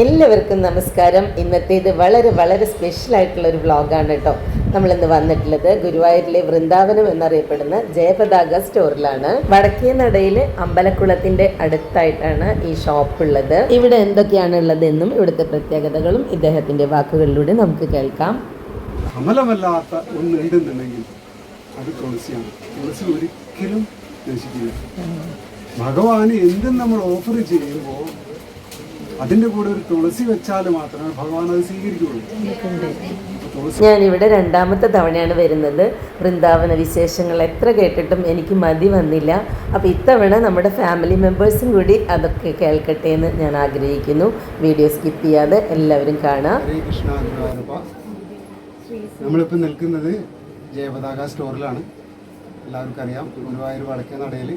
എല്ലാവർക്കും നമസ്കാരം. ഇന്നത്തേത് വളരെ വളരെ സ്പെഷ്യൽ ആയിട്ടുള്ള ഒരു വ്ളോഗാണ് കേട്ടോ നമ്മളിന്ന് വന്നിട്ടുള്ളത് ഗുരുവായൂരിലെ വൃന്ദാവനം എന്നറിയപ്പെടുന്ന ജയപതാക സ്റ്റോറിലാണ് വടക്കേ നടയിലെ അമ്പലക്കുളത്തിന്റെ അടുത്തായിട്ടാണ് ഈ ഷോപ്പ് ഉള്ളത്. ഇവിടെ എന്തൊക്കെയാണ് ഉള്ളതെന്നും ഇവിടുത്തെ പ്രത്യേകതകളും ഇദ്ദേഹത്തിന്റെ വാക്കുകളിലൂടെ നമുക്ക് കേൾക്കാം. അമലമല്ലാത്ത ഒന്നുണ്ടെന്നുണ്ടെങ്കിൽ അത് തുളസിയാണ്. തുളസി ഒരിക്കലും നശിക്കില്ല. ഭഗവാന് എന്തും നമ്മൾ ഓഫർ ചെയ്യുമ്പോൾ അതിന്റെ കൂടെ ഒരു തുളസി വെച്ചാൽ മാത്രമേ ഭഗവാൻ അത് സ്വീകരിക്കുകയുള്ളൂ ഞാൻ ഞാനിവിടെ രണ്ടാമത്തെ തവണയാണ് വരുന്നത്. വൃന്ദാവന വിശേഷങ്ങൾ എത്ര കേട്ടിട്ടും എനിക്ക് മതി വന്നില്ല. അപ്പോൾ ഇത്തവണ നമ്മുടെ ഫാമിലി മെമ്പേഴ്സും കൂടി അതൊക്കെ കേൾക്കട്ടെ എന്ന് ഞാൻ ആഗ്രഹിക്കുന്നു. വീഡിയോ സ്കിപ്പ് ചെയ്യാതെ എല്ലാവരും കാണാം. നമ്മളിപ്പോൾ നിൽക്കുന്നത് ജയപതാക സ്റ്റോറിലാണ് എല്ലാവർക്കും അറിയാം ഗുരുവായൂർ വടക്കേ നടയിൽ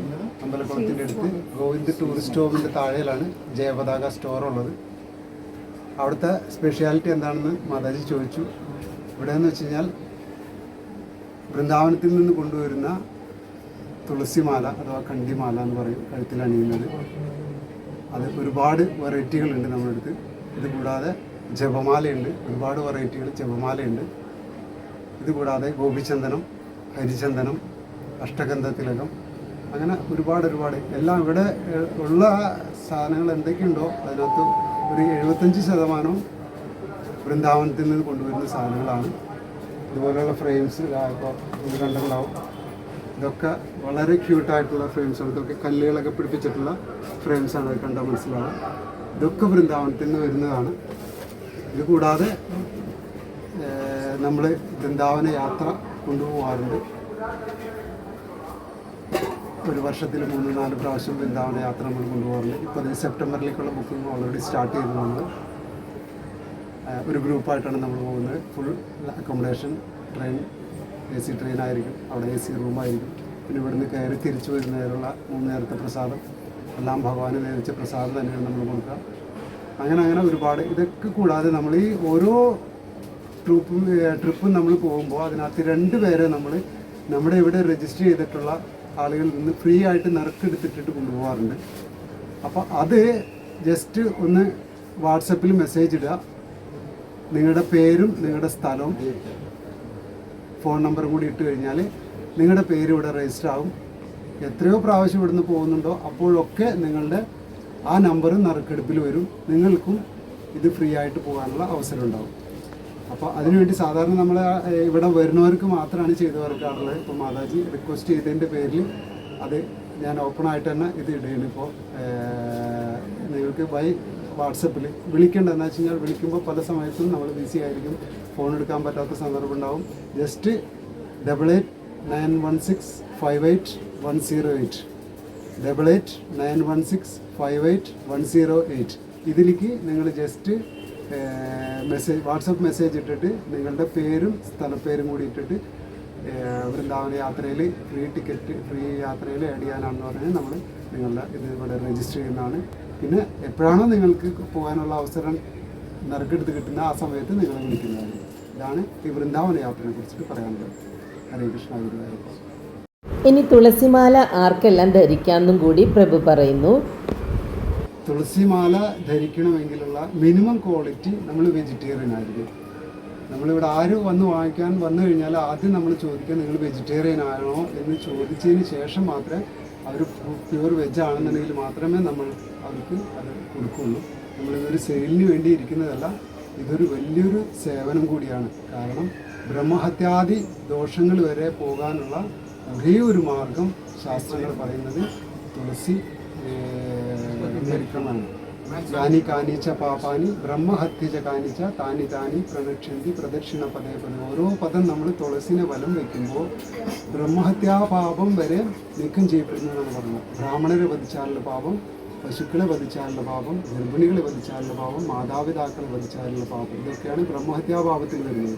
അമ്പലക്കുളത്തിന്റെ അടുത്ത് ഗോവിന്ദ് ടൂറിസ്റ്റ് ഹോമിന്റെ താഴെയിലാണ് ജയപതാക സ്റ്റോർ ഉള്ളത്. അവിടുത്തെ സ്പെഷ്യാലിറ്റി എന്താണെന്ന് മാതാജി ചോദിച്ചു. ഇവിടെ എന്ന് വെച്ച് കഴിഞ്ഞാൽ വൃന്ദാവനത്തിൽ നിന്ന് കൊണ്ടുവരുന്ന തുളസിമാല അഥവാ കണ്ടിമാല എന്ന് പറയും കഴുത്തിൽ അണിയുന്നത്. അത് ഒരുപാട് വെറൈറ്റികളുണ്ട് നമ്മുടെ അടുത്ത്. ഇത് കൂടാതെ ജപമാലയുണ്ട്. ഒരുപാട് വെറൈറ്റികൾ ജപമാലയുണ്ട്. ഇതുകൂടാതെ ഗോപിചന്ദനം ഹരിചന്ദനം അഷ്ടഗന്ധ തിലകം അങ്ങനെ ഒരുപാട് ഒരുപാട്. എല്ലാം ഇവിടെ ഉള്ള സാധനങ്ങൾ എന്തൊക്കെയുണ്ടോ അതിനകത്ത് ഒരു എഴുപത്തഞ്ച് ശതമാനവും വൃന്ദാവനത്തിൽ നിന്ന് കൊണ്ടുവരുന്ന സാധനങ്ങളാണ്. ഇതുപോലെയുള്ള ഫ്രെയിംസ് ഇപ്പോൾ ഇത് കണ്ടുണ്ടാവും ഇതൊക്കെ വളരെ ക്യൂട്ടായിട്ടുള്ള ഫ്രെയിംസാണ് ഇതൊക്കെ കല്ലുകളൊക്കെ പിടിപ്പിച്ചിട്ടുള്ള ഫ്രെയിംസാണ് അത് കണ്ട മനസ്സിലാവും. ഇതൊക്കെ വൃന്ദാവനത്തിൽ നിന്ന് വരുന്നതാണ്. ഇത് കൂടാതെ നമ്മൾ വൃന്ദാവന യാത്ര കൊണ്ടുപോകാറുണ്ട് ഒരു വർഷത്തിൽ മൂന്ന് നാല് പ്രാവശ്യം വൃന്ദാവന യാത്ര നമ്മൾ കൊണ്ടുപോകാറുണ്ട്. ഇപ്പോൾ അതിന് സെപ്റ്റംബറിലേക്കുള്ള ബുക്കിംഗ് ഓൾറെഡി സ്റ്റാർട്ട് ചെയ്തു നമ്മൾ ഒരു ഗ്രൂപ്പായിട്ടാണ് നമ്മൾ പോകുന്നത്. Full accommodation train A C train ആയിരിക്കും. അവിടെ എ സി റൂമായിരിക്കും പിന്നെ ഇവിടുന്ന് കയറി തിരിച്ചു വരുന്നതിനുള്ള മൂന്ന് നേരത്തെ പ്രസാദം എല്ലാം ഭഗവാന് നേരിച്ച പ്രസാദം തന്നെയാണ് നമ്മൾ കൊടുക്കുക. അങ്ങനെ അങ്ങനെ ഒരുപാട് ഇതൊക്കെ കൂടാതെ നമ്മൾ ഈ ഓരോ ട്രിപ്പും ട്രിപ്പും നമ്മൾ പോകുമ്പോൾ അതിനകത്ത് രണ്ട് പേരെ നമ്മൾ നമ്മുടെ ഇവിടെ രജിസ്റ്റർ ചെയ്തിട്ടുള്ള ആളുകളിൽ നിന്ന് ഫ്രീ ആയിട്ട് നിറക്കെടുത്തിട്ടിട്ട് കൊണ്ടുപോകാറുണ്ട്. അപ്പോൾ അത് ജസ്റ്റ് ഒന്ന് വാട്സപ്പിൽ മെസ്സേജ് ഇടുക. നിങ്ങളുടെ പേരും നിങ്ങളുടെ സ്ഥലവും ഫോൺ നമ്പറും കൂടി ഇട്ട് കഴിഞ്ഞാൽ നിങ്ങളുടെ പേര് ഇവിടെ രജിസ്റ്റർ ആവും. എത്രയോ പ്രാവശ്യം ഇവിടുന്ന് പോകുന്നുണ്ടോ അപ്പോഴൊക്കെ നിങ്ങളുടെ ആ നമ്പറും നറുക്കെടുപ്പിൽ വരും. നിങ്ങൾക്കും ഇത് ഫ്രീ ആയിട്ട് പോകാനുള്ള അവസരം ഉണ്ടാവും. അപ്പോൾ അതിനുവേണ്ടി സാധാരണ നമ്മൾ ഇവിടെ വരുന്നവർക്ക് മാത്രമാണ് ചെയ്തു കൊടുക്കാറുള്ളത് ഇപ്പോൾ മാതാജി റിക്വസ്റ്റ് ചെയ്തതിന്റെ പേരിൽ അത് ഞാൻ ഓപ്പൺ ആയിട്ട് തന്നെ ഇത് ഇടുകയാണ്. ഇപ്പോൾ നിങ്ങൾക്ക് ബൈ വാട്സപ്പിൽ വിളിക്കേണ്ട എന്താ വെച്ച് കഴിഞ്ഞാൽ വിളിക്കുമ്പോൾ പല സമയത്തും നമ്മൾ ബിസി ആയിരിക്കും. ഫോൺ എടുക്കാൻ പറ്റാത്ത സന്ദർഭം ഉണ്ടാവും. Just double eight nine one six five eight one zero eight double eight nine one six five eight one zero eight ഇതിലേക്ക് നിങ്ങൾ ജസ്റ്റ് മെസ്സേജ് വാട്സപ്പ് മെസ്സേജ് ഇട്ടിട്ട് നിങ്ങളുടെ പേരും സ്ഥലപ്പേരും കൂടി ഇട്ടിട്ട് വൃന്ദാവന യാത്രയിൽ ഫ്രീ ടിക്കറ്റ് ഫ്രീ യാത്രയിൽ ആഡ് ചെയ്യാനാണെന്ന് പറഞ്ഞാൽ നമ്മൾ നിങ്ങളുടെ ഇത് ഇവിടെ രജിസ്റ്റർ ചെയ്യുന്നതാണ്. പിന്നെ എപ്പോഴാണോ നിങ്ങൾക്ക് പോകാനുള്ള അവസരം നറുക്കെടുത്ത് കിട്ടുന്ന ആ സമയത്ത് നിങ്ങൾ വിളിക്കുന്നതാണ്. ഇതാണ് ഈ വൃന്ദാവന യാത്രയെ കുറിച്ചിട്ട് പറയാനുള്ളത്. ഹരേ കൃഷ്ണ ഗുരുവായൂരപ്പ ഇനി തുളസിമാല ആർക്കെല്ലാം ധരിക്കാമെന്നും കൂടി പ്രഭു പറയുന്നു. തുളസിമാല ധരിക്കണമെങ്കിലുള്ള മിനിമം ക്വാളിറ്റി നമ്മൾ വെജിറ്റേറിയൻ ആയിരിക്കും. നമ്മളിവിടെ ആര് വന്ന് വാങ്ങിക്കാൻ വന്നു കഴിഞ്ഞാൽ ആദ്യം നമ്മൾ ചോദിക്കുക നിങ്ങൾ വെജിറ്റേറിയൻ ആണോ എന്ന് ചോദിച്ചതിന് ശേഷം മാത്രമേ അവർ പ്യുവർ വെജ് ആണെന്നുണ്ടെങ്കിൽ മാത്രമേ നമ്മൾ അവർക്ക് അത് കൊടുക്കുകയുള്ളൂ നമ്മളിതൊരു സെയിലിന് വേണ്ടി ഇരിക്കുന്നതല്ല ഇതൊരു വലിയൊരു സേവനം കൂടിയാണ്. കാരണം ബ്രഹ്മഹത്യാദി ദോഷങ്ങൾ വരെ പോകാനുള്ള ഒരേ ഒരു മാർഗം ശാസ്ത്രങ്ങൾ പറയുന്നത് തുളസി ധരിക്കണമാണ് യാനി കാനിച്ച പാപാനി ബ്രഹ്മഹത്യജ കാനിച്ച താനി താനി പ്രദക്ഷിന്തി പ്രദക്ഷിണ പദേ പദം. ഓരോ പദം നമ്മൾ തുളസിനെ വലം വയ്ക്കുമ്പോൾ ബ്രഹ്മഹത്യാ പാപം വരെ നീക്കം ചെയ്യപ്പെടുന്നു പറയുന്നത് ബ്രാഹ്മണരെ വധിച്ചാലുള്ള പാപം പശുക്കളെ വധിച്ചാലുള്ള പാപം ഗർഭിണികളെ വധിച്ചാലുള്ള പാപം മാതാപിതാക്കളെ വധിച്ചാലുള്ള പാപം. ഇതൊക്കെയാണ് ബ്രഹ്മഹത്യാ പാപത്തിൽ വരുന്നത്.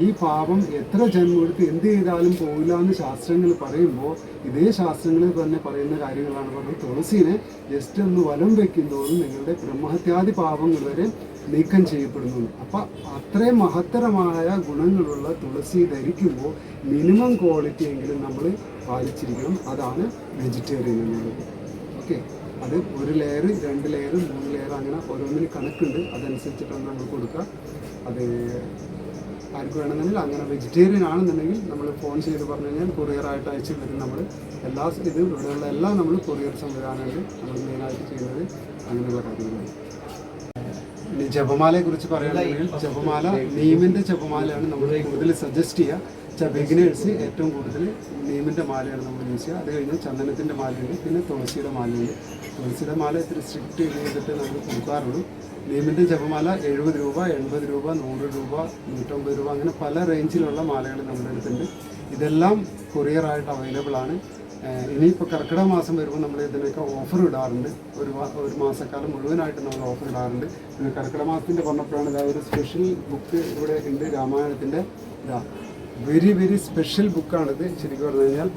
ഈ പാപം എത്ര ജന്മമെടുത്ത് എന്ത് ചെയ്താലും പോകില്ല എന്ന് ശാസ്ത്രങ്ങൾ പറയുമ്പോൾ ഇതേ ശാസ്ത്രങ്ങളിൽ തന്നെ പറയുന്ന കാര്യങ്ങളാണ്. പറഞ്ഞത് തുളസീനെ ജസ്റ്റ് ഒന്ന് വലം വെക്കുന്നതോടും നിങ്ങളുടെ ബ്രഹ്മഹത്യാദി പാപങ്ങൾ വരെ നീക്കം ചെയ്യപ്പെടുന്നു അപ്പം അത്രയും മഹത്തരമായ ഗുണങ്ങളുള്ള തുളസി ധരിക്കുമ്പോൾ മിനിമം ക്വാളിറ്റി എങ്കിലും നമ്മൾ പാലിച്ചിരിക്കണം. അതാണ് വെജിറ്റേറിയൻ എന്നുള്ളത് ഓക്കെ അത് ഒരു ലെയർ രണ്ട് ലെയർ മൂന്ന് ലെയർ അങ്ങനെ ഓരോന്നിന് കണക്കുണ്ട്. അതനുസരിച്ചിട്ടാണ് നമ്മൾ കൊടുക്കുക. അത് ആർക്ക് വേണമെന്നുണ്ടെങ്കിൽ അങ്ങനെ വെജിറ്റേറിയൻ ആണെന്നുണ്ടെങ്കിൽ നമ്മൾ ഫോൺ ചെയ്ത് പറഞ്ഞു കഴിഞ്ഞാൽ കൊറിയറായിട്ട് അയച്ചു തരും നമ്മൾ. എല്ലാ ഇതും ഇവിടെയുള്ള എല്ലാം നമ്മൾ കൊറിയർ സംവിധാനങ്ങൾ നമ്മൾ മെയിനായിട്ട് ചെയ്യുന്നത് അങ്ങനെയുള്ള കാര്യങ്ങളാണ്. ഇനി ജപമാലയെ കുറിച്ച് പറയുകയാണെങ്കിൽ ജപമാല നീമിന്റെ ജപമാലയാണ് നമ്മൾ കൂടുതൽ സജസ്റ്റ് ചെയ്യുക. ബിഗിനേഴ്സ് ഏറ്റവും കൂടുതൽ നീമിന്റെ മാലയാണ് നമ്മൾ യൂസ് ചെയ്യുക. അത് കഴിഞ്ഞ് ചന്ദനത്തിന്റെ മാലയുണ്ട് പിന്നെ തുളസിയുടെ മാലയുണ്ട്. തുളസിയുടെ മാല ഇത്തിരി സ്ട്രിക്റ്റ് ചെയ്തിട്ട് നമ്മൾ കൊടുക്കാറുള്ളൂ. നീമിന്റെ ജപമാല എഴുപത് രൂപ എൺപത് രൂപ നൂറ് രൂപ നൂറ്റമ്പത് രൂപ അങ്ങനെ പല റേഞ്ചിലുള്ള മാലകൾ നമ്മുടെ അടുത്തുണ്ട്. ഇതെല്ലാം കൊറിയറായിട്ട് അവൈലബിൾ ആണ്. ഇനിയിപ്പോൾ കർക്കിടക മാസം വരുമ്പോൾ നമ്മൾ ഇതിനൊക്കെ ഓഫർ ഇടാറുണ്ട്. ഒരു ഒരു മാസക്കാലം മുഴുവനായിട്ട് നമ്മൾ ഓഫർ ഇടാറുണ്ട്. പിന്നെ കർക്കിടക മാസത്തിന്റെ പറഞ്ഞപ്പോഴാണ് ഇതാ ഒരു സ്പെഷ്യൽ ബുക്ക് ഇവിടെ ഉണ്ട് രാമായണത്തിന്റെ ഇതാ വെരി വെരി സ്പെഷ്യൽ ബുക്കാണിത് ശരിക്കും പറഞ്ഞു കഴിഞ്ഞാൽ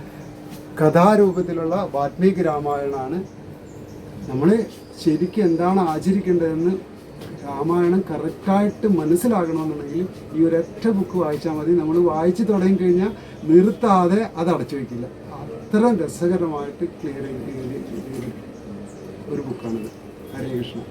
കഥാരൂപത്തിലുള്ള വാൽമീകി രാമായണമാണ് നമ്മൾ ശരിക്കും എന്താണ് ആചരിക്കേണ്ടതെന്ന് രാമായണം കറക്റ്റായിട്ട് മനസ്സിലാകണമെന്നുണ്ടെങ്കിൽ ഈ ഒരൊറ്റ ബുക്ക് വായിച്ചാൽ മതി. നമ്മൾ വായിച്ച് തുടങ്ങി കഴിഞ്ഞാൽ നിർത്താതെ അത് അടച്ചു വയ്ക്കില്ല. അത്ര രസകരമായിട്ട് ക്ലിയർ ചെയ്ത് ഒരു ബുക്കാണിത് ഹരേ കൃഷ്ണ.